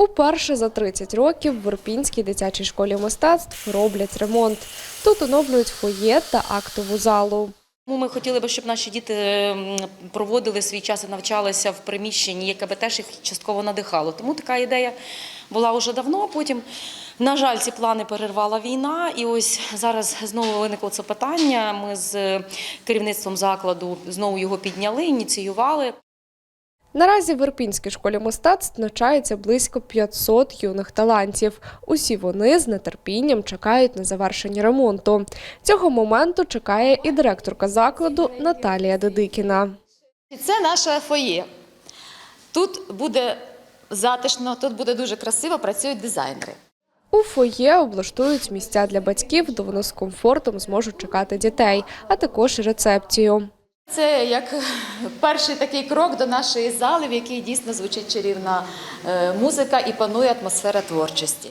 Уперше за 30 років в Ірпінській дитячій школі мистецтв роблять ремонт. Тут оновлюють фоє та актову залу. Ми хотіли би, щоб наші діти проводили свій час і навчалися в приміщенні, яке би теж їх частково надихало. Тому така ідея була вже давно. Потім, на жаль, ці плани перервала війна, і ось зараз знову виникло це питання. Ми з керівництвом закладу знову його підняли, ініціювали. Наразі в Ірпінській школі мистецтв навчається близько 500 юних талантів. Усі вони з нетерпінням чекають на завершення ремонту. Цього моменту чекає і директорка закладу Наталія Дедикіна. Це наше фоє. Тут буде затишно, тут буде дуже красиво, працюють дизайнери. У фоє облаштують місця для батьків, де вони з комфортом зможуть чекати дітей, а також рецепцію. Це як перший такий крок до нашої зали, в якій дійсно звучить чарівна е, музика і панує атмосфера творчості.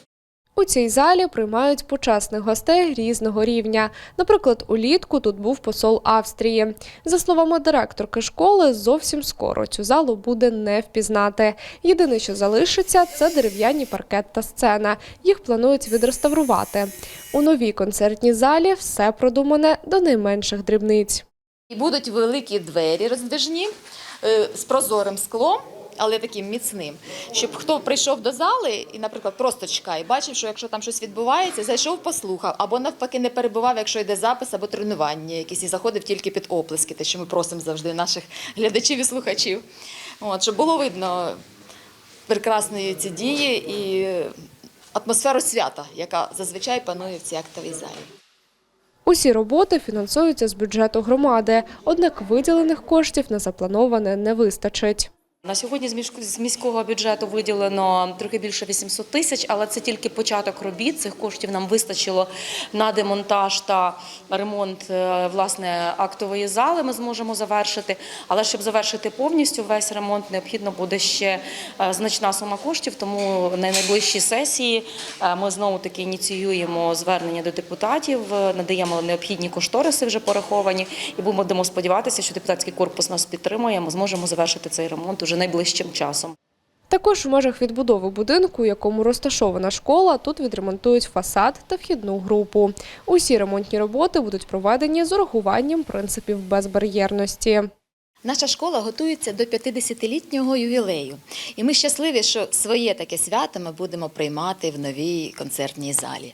У цій залі приймають почесних гостей різного рівня. Наприклад, улітку тут був посол Австрії. За словами директорки школи, зовсім скоро цю залу буде не впізнати. Єдине, що залишиться, це дерев'яні паркет та сцена. Їх планують відреставрувати. У новій концертній залі все продумане до найменших дрібниць. І будуть великі двері роздвижні е, з прозорим склом, але таким міцним, щоб хто прийшов до зали і, наприклад, просто чекає, бачив, що якщо там щось відбувається, зайшов, послухав, або навпаки не перебував, якщо йде запис або тренування якісь, і заходив тільки під оплески, те, що ми просимо завжди наших глядачів і слухачів. От, щоб було видно прекрасної ці дії і атмосферу свята, яка зазвичай панує в цій актовій залі. Усі роботи фінансуються з бюджету громади, однак виділених коштів на заплановане не вистачить. На сьогодні з міського бюджету виділено трохи більше 800 тисяч, але це тільки початок робіт. Цих коштів нам вистачило на демонтаж та ремонт е, власне актової зали. Ми зможемо завершити. Але щоб завершити повністю весь ремонт, необхідно буде ще е, значна сума коштів. Тому на найближчій сесії е, ми знову таки ініціюємо звернення до депутатів, надаємо необхідні кошториси вже пораховані, і будемо сподіватися, що депутатський корпус нас підтримує. Ми зможемо завершити цей ремонт уже найближчим часом. Також в межах відбудови будинку, у якому розташована школа, тут відремонтують фасад та вхідну групу. Усі ремонтні роботи будуть проведені з урахуванням принципів безбар'єрності. Наша школа готується до 50-літнього ювілею, і ми щасливі, що своє таке свято ми будемо приймати в новій концертній залі.